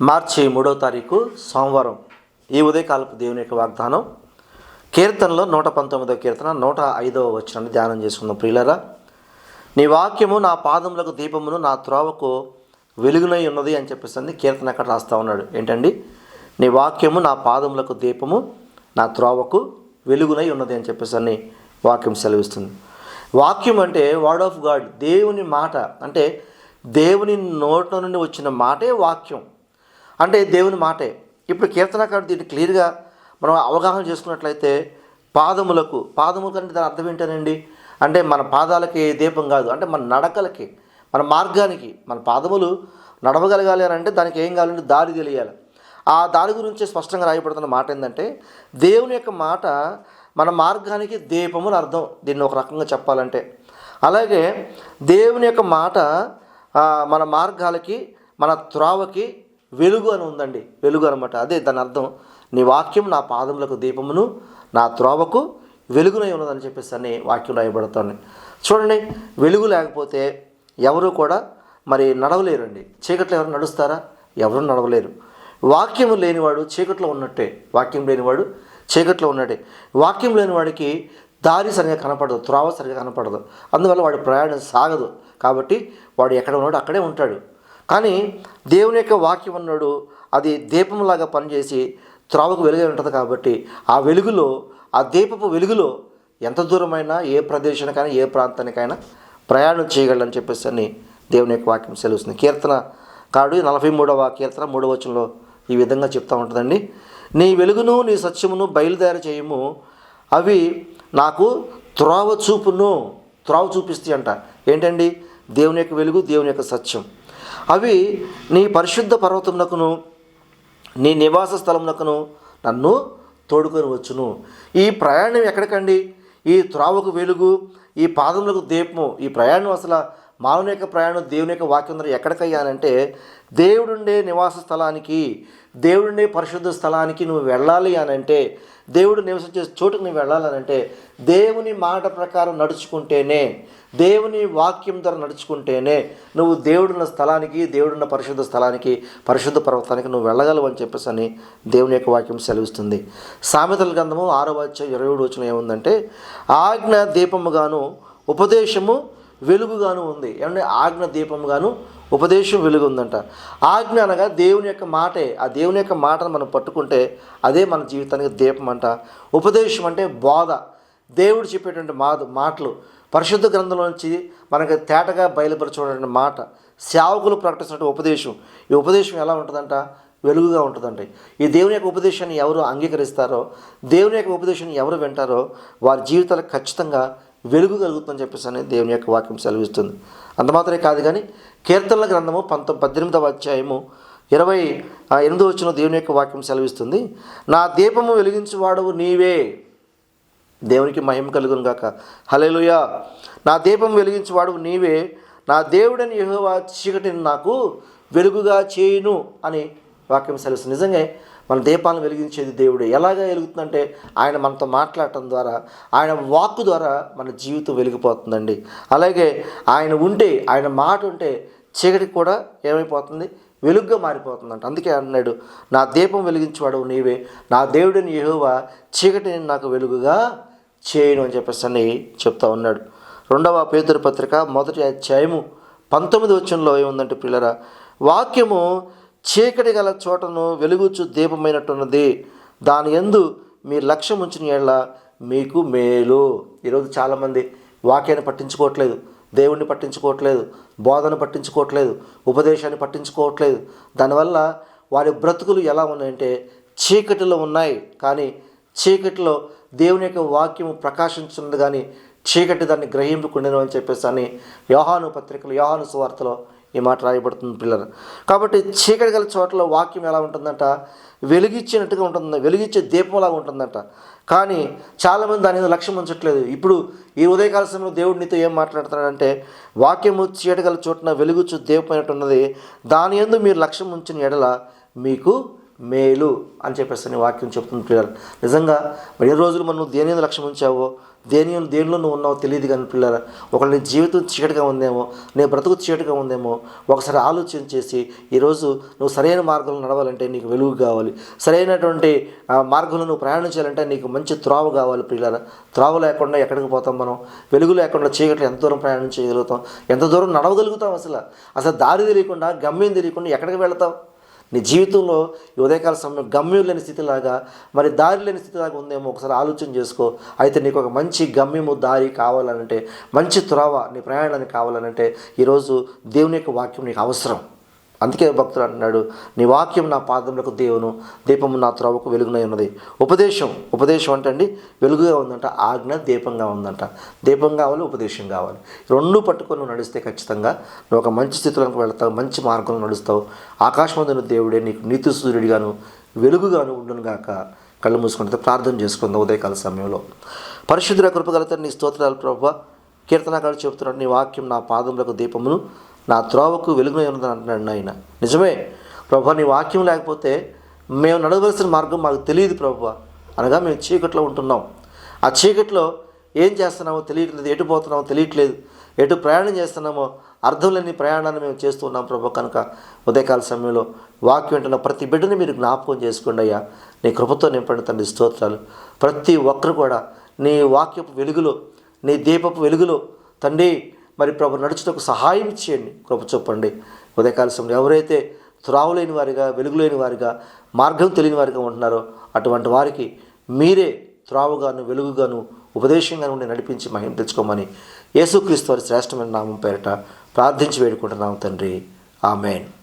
మార్చి మూడో తారీఖు సోమవారం ఈ ఉదయకాలపు దేవుని యొక్క వాగ్దానం. కీర్తనలో నూట పంతొమ్మిదవ కీర్తన నూట ఐదవ వచనాన్ని ధ్యానం చేసుకుందాం ప్రియులరా. నీ వాక్యము నా పాదములకు దీపమును నా త్రోవకు వెలుగునై ఉన్నది అని చెప్పేసి కీర్తన అక్కడ రాస్తా ఉన్నాడు. ఏంటండి? నీ వాక్యము నా పాదములకు దీపము నా త్రోవకు వెలుగునై ఉన్నది అని చెప్పేసి అని వాక్యం సెలవిస్తుంది. వాక్యం అంటే వర్డ్ ఆఫ్ గాడ్ దేవుని మాట. అంటే దేవుని నోట నుండి వచ్చిన మాటే వాక్యం. అంటే దేవుని మాటే. ఇప్పుడు కీర్తనకారుడు దీన్ని క్లియర్గా మనం అవగాహన చేసుకున్నట్లయితే పాదములకు పాదములకు అంటే దాని అర్థం ఏంటనండి? అంటే మన పాదాలకి దీపం కాదు. అంటే మన నడకలకి మన మార్గానికి. మన పాదములు నడవగలగాలి అని అంటే దానికి ఏం కావాలంటే దారి తెలియాలి. ఆ దారి గురించి స్పష్టంగా రాయబడుతున్న మాట ఏంటంటే దేవుని యొక్క మాట మన మార్గానికి దీపము అని అర్థం. దీన్ని ఒక రకంగా చెప్పాలంటే. అలాగే దేవుని యొక్క మాట మన మార్గాలకి మన త్రోవకి వెలుగు అని ఉందండి. వెలుగు అనమాట అదే దాని అర్థం. నీ వాక్యం నా పాదములకు దీపమును నా త్రోవకు వెలుగునై ఉన్నదని చెప్పేసి అని వాక్యం రాయబడుతుంది. చూడండి వెలుగు లేకపోతే ఎవరు కూడా మరి నడవలేరండి. చీకట్లో ఎవరు నడుస్తారా? ఎవరు నడవలేరు. వాక్యము లేనివాడు చీకట్లో ఉన్నట్టే. వాక్యం లేనివాడు చీకట్లో ఉన్నట్టే. వాక్యం లేనివాడికి దారి సరిగా కనపడదు త్రోవ సరిగా కనపడదు. అందువల్ల వాడి ప్రయాణం సాగదు. కాబట్టి వాడు ఎక్కడ ఉన్నాడు అక్కడే ఉంటాడు. కానీ దేవుని యొక్క వాక్యం అన్నాడు అది దీపంలాగా పనిచేసి త్రావకు వెలుగై ఉంటుంది కాబట్టి ఆ వెలుగులో ఆ దీపపు వెలుగులో ఎంత దూరమైనా ఏ ప్రదేశానికైనా ఏ ప్రాంతానికైనా ప్రయాణం చేయగలని చెప్పేసి అని దేవుని యొక్క వాక్యం సెలవుస్తుంది. కీర్తన కాడు నలభై మూడవ కీర్తన మూడవ వచనంలో ఈ విధంగా చెప్తూ ఉంటుందండి. నీ వెలుగును నీ సత్యమును బయలుదేరి చేయము. అవి నాకు త్రోవ చూపును త్రోవ చూపిస్తాయి అంట ఏంటండి? దేవుని యొక్క వెలుగు దేవుని యొక్క సత్యం. అవి నీ పరిశుద్ధ పర్వతమునకును నీ నివాస స్థలమునకును నన్ను తోడుకొని వచ్చును ఈ ప్రయాణం ఎక్కడికండి? ఈ త్రావకు వెలుగు ఈ పాదములకు దీపము ఈ ప్రయాణం అసలు మానవుని యొక్క ప్రయాణం దేవుని యొక్క వాక్యం ద్వారా ఎక్కడికయ్యానంటే దేవుడుండే నివాస స్థలానికి దేవుడుండే పరిశుద్ధ స్థలానికి నువ్వు వెళ్ళాలి అని అంటే దేవుడు నివసించే చోటుకు నువ్వు వెళ్ళాలనంటే దేవుని మాట ప్రకారం నడుచుకుంటేనే దేవుని వాక్యం ద్వారా నడుచుకుంటేనే నువ్వు దేవుడున్న స్థలానికి దేవుడున్న పరిశుద్ధ స్థలానికి పరిశుద్ధ పర్వతానికి నువ్వు వెళ్ళగలవు అని చెప్పేసి అని దేవుని యొక్క వాక్యం సెలవిస్తుంది. సామెతల గ్రంథము ఆరో వచ్చ ఇరవై ఏడు వచ్చిన ఏముందంటే ఆజ్ఞ దీపముగాను ఉపదేశము వెలుగుగాను ఉంది. ఏమంటే ఆజ్ఞ దీపంగాను ఉపదేశం వెలుగు ఉందంట ఆజ్ఞ అనగా దేవుని యొక్క మాటే. ఆ దేవుని యొక్క మాటను మనం పట్టుకుంటే అదే మన జీవితానికి దీపం అంట ఉపదేశం అంటే బోధ. దేవుడు చెప్పేటువంటి మా మాటలు. పరిశుద్ధ గ్రంథంలో నుంచి మనకి తేటగా బయలుపరచుకునే మాట. సేవకులు ప్రకటిస్తున్న ఉపదేశం. ఈ ఉపదేశం ఎలా ఉంటుందంట? వెలుగుగా ఉంటుందండి ఈ దేవుని యొక్క ఉపదేశాన్ని ఎవరు అంగీకరిస్తారో దేవుని యొక్క ఉపదేశాన్ని ఎవరు వింటారో వారి జీవితాలకు ఖచ్చితంగా వెలుగు కలుగుతుందని చెప్పేసి అని దేవుని యొక్క వాక్యం సెలవిస్తుంది. అంత మాత్రమే కాదు కానీ కీర్తనల గ్రంథము పంతొమ్మిది పద్దెనిమిదవ అధ్యాయము ఇరవై ఎనిమిదో వచ్చిన దేవుని యొక్క వాక్యం సెలవిస్తుంది. నా దీపము వెలిగించువాడవు నీవే. దేవునికి మహిమ కలుగును గాక. హలేలుయా నా దీపం వెలిగించువాడు నీవే. నా దేవుడని యహోవా చీకటిని నాకు వెలుగుగా చేయును అని వాక్యం సెలవుస్తుంది. నిజంగా మన దీపాలను వెలిగించేది దేవుడే. ఎలాగా వెలుగుతుందంటే ఆయన మనతో మాట్లాడటం ద్వారా ఆయన వాక్కు ద్వారా మన జీవితం వెలిగిపోతుందండి. అలాగే ఆయన ఉంటే ఆయన మాట ఉంటే చీకటి కూడా ఏమైపోతుంది? వెలుగ్గా మారిపోతుందంట. అందుకే అన్నాడు నా దీపం వెలిగించేవాడు నీవే. నా దేవుడిని యెహోవా చీకటిని నాకు వెలుగుగా చేయను అని చెప్పేసి అని చెప్తా ఉన్నాడు. రెండవ పేదరు పత్రిక మొదటి అధ్యాయము పంతొమ్మిది వచ్చంలో ఏముందంటే పిల్లరా వాక్యము చీకటి గల చోటను వెలుగుచు దీపమైనట్టున్నది. దాని ఎందు మీ లక్ష్యం ఉంచిన ఏళ్ళ మీకు మేలు. ఈరోజు చాలామంది వాక్యాన్ని పట్టించుకోవట్లేదు దేవుణ్ణి పట్టించుకోవట్లేదు బోధన పట్టించుకోవట్లేదు ఉపదేశాన్ని పట్టించుకోవట్లేదు. దానివల్ల వారి బ్రతుకులు ఎలా ఉన్నాయంటే చీకటిలో ఉన్నాయి కానీ చీకటిలో దేవుని యొక్క వాక్యము ప్రకాశించున్నది కానీ చీకటి దాన్ని గ్రహింపుకుండెను అని చెప్పేసి అని యోహాను పత్రికలు యోహాను సువార్తలో ఈ మాట రాయబడుతుంది పిల్లలు. కాబట్టి చీకటి గల చోట్ల వాక్యం ఎలా ఉంటుందంట? వెలిగించినట్టుగా ఉంటుంది వెలిగించే దీపంలాగా ఉంటుందంట. కానీ చాలామంది దాని మీద లక్ష్యం ఉంచట్లేదు. ఇప్పుడు ఈ ఉదయకాల సమయంలో దేవుడు నీతో ఏం మాట్లాడుతున్నాడంటే వాక్యము చీకటి గల చోటున వెలుగుచు దీపమైనట్టున్నది దాని ఎందు మీరు లక్ష్యం ఉంచిన ఎడల మీకు మేలు అని చెప్పేసి వాక్యం చెప్తుంది పిల్లలు. నిజంగా మరి ఎన్ని రోజులు మనం దేని మీద లక్ష్యం ఉంచావో దేని దేనిలో నువ్వు ఉన్నావో తెలియదు కానీ పిల్లల ఒకళ్ళ నీ జీవితం చీకటిగా ఉందేమో నీ బ్రతుకు చీకటిగా ఉందేమో ఒకసారి ఆలోచన చేసి ఈరోజు నువ్వు సరైన మార్గంలో నడవాలంటే నీకు వెలుగు కావాలి. సరైనటువంటి మార్గంలో నువ్వు ప్రయాణించాలంటే నీకు మంచి త్రోవ కావాలి పిల్లల త్రోవ లేకుండా ఎక్కడికి పోతాం మనం? వెలుగు లేకుండా చీకట్లు ఎంత దూరం ప్రయాణం చేయగలుగుతాం? ఎంత దూరం నడవగలుగుతాం అసలు? అసలు దారి తెలియకుండా గమ్యం తెలియకుండా ఎక్కడికి వెళతాం? నీ జీవితంలో ఈ ఉదయకాల సమయం గమ్యం లేని స్థితిలాగా మరి దారి లేని స్థితిలాగా ఉందేమో ఒకసారి ఆలోచన చేసుకో. అయితే నీకు ఒక మంచి గమ్యము దారి కావాలనంటే మంచి త్రోవ నీ ప్రయాణానికి కావాలనంటే ఈరోజు దేవుని యొక్క వాక్యం నీకు అవసరం. అందుకే భక్తుడు అంటున్నాడు నీ వాక్యం నా పాదములకు దేవును దీపము నా త్రవకు వెలుగునై ఉన్నది. ఉపదేశం ఉపదేశం అంటే అండి వెలుగుగా ఉందంట ఆజ్ఞ దీపంగా ఉందంట. దీపం కావాలి ఉపదేశం కావాలి. రెండు పట్టుకొని నువ్వు నడిస్తే ఖచ్చితంగా నువ్వు ఒక మంచి స్థితిలోకి వెళ్తావు మంచి మార్గంలో నడుస్తావు. ఆకాశమందున దేవుడే నీకు నీతి సూర్యుడిగాను వెలుగుగాను ఉండును గాక. కళ్ళు మూసుకుంటే ప్రార్థన చేసుకుందాం ఉదయకాల సమయంలో. పరిశుద్ధుల కృపగలత నీ స్తోత్రాలు ప్రభావ కీర్తనకాలు చెబుతున్నాడు నీ వాక్యం నా పాదములకు దీపమును నా త్రోవకు వెలుగునే ఉన్నదని అంటున్నాడు ఆయన నిజమే ప్రభు నీ వాక్యం లేకపోతే మేము నడవలసిన మార్గం మాకు తెలియదు ప్రభు అనగా మేము చీకట్లో ఉంటున్నాం. ఆ చీకట్లో ఏం చేస్తున్నామో తెలియట్లేదు ఎటు పోతున్నామో తెలియట్లేదు ఎటు ప్రయాణం చేస్తున్నామో అర్థం లేని ప్రయాణాన్ని మేము చేస్తూ ఉన్నాం ప్రభు. కనుక ఉదయకాల సమయంలో వాక్యం వింటున్న ప్రతి బిడ్డని మీరు జ్ఞాపకం చేసుకోండి అయ్యా. నీ కృపతో నింపండి తండ్రి స్తోత్రాలు. ప్రతి ఒక్కరు కూడా నీ వాక్యపు వెలుగులో నీ దీపపు వెలుగులో తండ్రి మరి ప్రభు నడుచుటకు సహాయం చేయండి. కృప చూపండి ఉదయకాల సమయంలో ఎవరైతే త్రావులేని వారిగా వెలుగులేని వారిగా మార్గం తెలియని వారిగా ఉంటున్నారో అటువంటి వారికి మీరే త్రావుగాను వెలుగుగాను ఉపదేశంగా ఉండి నడిపించి మహిమ తెచ్చుకోమని యేసుక్రీస్తు వారి శ్రేష్టమైన నామం పేరిట ప్రార్థించి వేడుకుంటున్నాం తండ్రి. ఆమెన్.